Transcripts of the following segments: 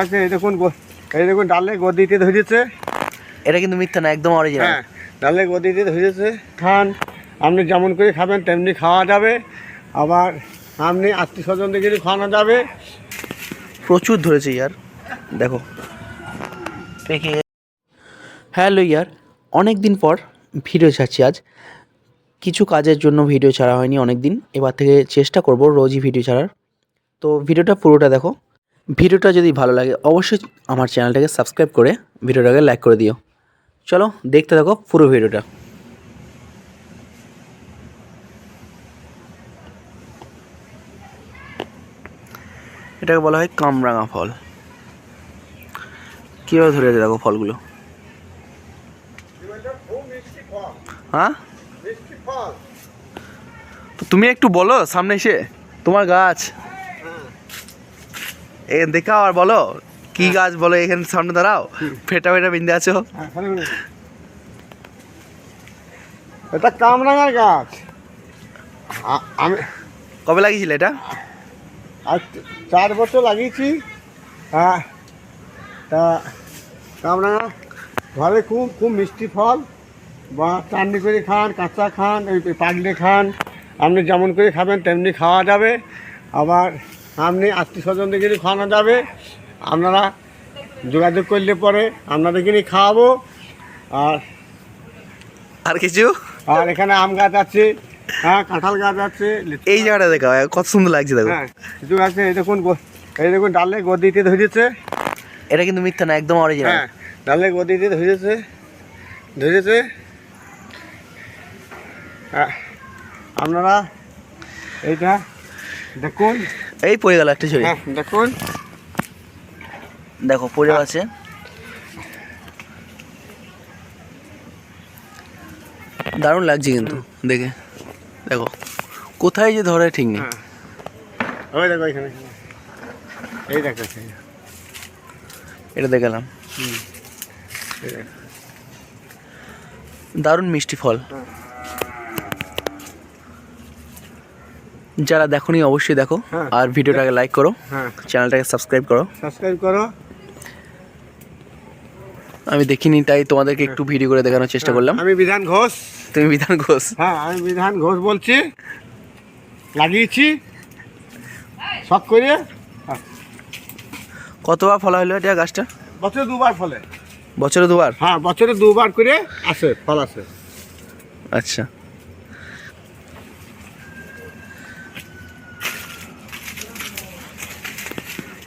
আছে এই দেখুন এই দেখুন ডালে গদিতে ধরেছে। এটা কিন্তু মিথ্যা না একদম অরিজিনাল হ্যাঁ ডালে গদিতে ধরেছে। খান আপনি যেমন করে খাবেন তেমনি খাওয়া যাবে। আবার আপনি আত্মীয় স্বজনদেরকে খাওয়ানো যাবে। প্রচুর ধরেছে ইয়ার। দেখো। হ্যালো ইয়ার অনেক দিন পর ভিডিও ছাড়ছি আজ। কিছু কাজের জন্য ভিডিও ছাড়া হয়নি অনেক দিন এবার থেকে চেষ্টা করব রোজই ভিডিও ছাড়ার। তো ভিডিওটা পুরোটা দেখো। ভিডিওটা যদি ভালো লাগে, অবশ্যই আমার চ্যানেলটাকে সাবস্ক্রাইব করে ভিডিওটাকে লাইক করে দিও। চলো দেখতে থাকো পুরো ভিডিওটা। এটাকে বলা হয় কামরাঙা ফল। কীভাবে ধরে দেখো ফলগুলো? হ্যাঁ? তুমি একটু বলো, সামনে এসে তোমার গাছ। এ দেখাও আর বলো কি গাছ বলো এখানে সামনে দাঁড়াও। ফেটা ফেটা বিন্দে আছো? হ্যাঁ, এটা কামরাঙার গাছ। আমি কবে লাগিয়েছিলে এটা? আজ চার বছর লাগিয়েছি। হ্যাঁ তা কামরাঙা ঘরে খুব খুব মিষ্টি ফল। বা চাটনি করে খান কাঁচা খান এই পাকলে খান। আপনি যেমন করে খাবেন তেমনি খাওয়া যাবে। আবার আপনি আত্মীয় স্বজনদেরকে খাওয়ানো যাবে আপনারা যোগাযোগ করলে পরে আপনাদেরকে নিয়ে খাওয়াবো। আর আর কিছু? আর এখানে আম গাছ আছে হ্যাঁ কাঁঠাল গাছ আছে এই জায়গাটা দেখাও কত সুন্দর লাগছে দেখো। হ্যাঁ কিছু আছে এই দেখুন এই দেখুন ডালে গদিতে ধরেছে। এটা কিন্তু মিথ্যা না একদম অরিজিনাল হ্যাঁ ডালে গদিতে ধরেছে ধরেছে। হ্যাঁ, আপনারা এইটা দেখুন। এই পড়ে গেল একটা ছড়ি হ্যাঁ দেখুন। দেখো পড়ে আছে দারুণ লাগছে কিন্তু দেখে। দেখো কোথায় যে ধরে ঠিক নেই। হ্যাঁ। ওই দেখো এখানে। এই দেখো এটা দেখালাম। দারুণ মিষ্টি ফল। যারা দেখোনি অবশ্যই দেখো হ্যাঁ। আর ভিডিওটাকে লাইক করো। হ্যাঁ। চ্যানেলটাকে সাবস্ক্রাইব করো। সাবস্ক্রাইব করো। আমি দেখিনি তাই তোমাদেরকে একটু ভিডিও করে দেখানোর চেষ্টা করলাম। আমি বিধান ঘোষ। তুমি বিধান ঘোষ। হ্যাঁ আমি বিধান ঘোষ বলছি। লাগিয়েছি। শখ করে। কতবার ফলা হলো এটা গাছটা? বছরে দুবার ফলে। বছরে দুবার? হ্যাঁ বছরে দুবার করে আসে ফল আসে। আচ্ছা।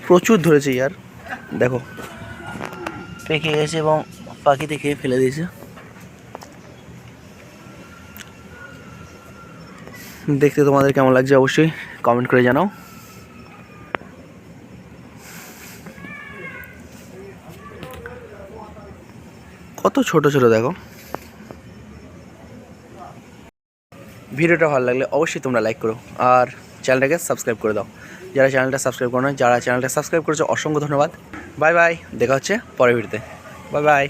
প্রচুর ধরেছে ইয়ার। দেখো। পেকে গেছে এবং পাখিতে খেয়ে ফেলে দিয়েছে। দেখতে তোমাদের কেমন লাগছে অবশ্যই কমেন্ট করে জানাও। কত ছোট ছোট দেখো। ভিডিওটা ভালো লাগলে অবশ্যই তোমরা লাইক করো। আর চ্যানেলটাকে সাবস্ক্রাইব করে দাও। যারা চ্যানেলটা সাবস্ক্রাইব করো যারা চ্যানেলটা সাবস্ক্রাইব করেছে, অসংখ্য ধন্যবাদ। বাই বাই, দেখা হচ্ছে পরের ভিডিওতে। Bye bye.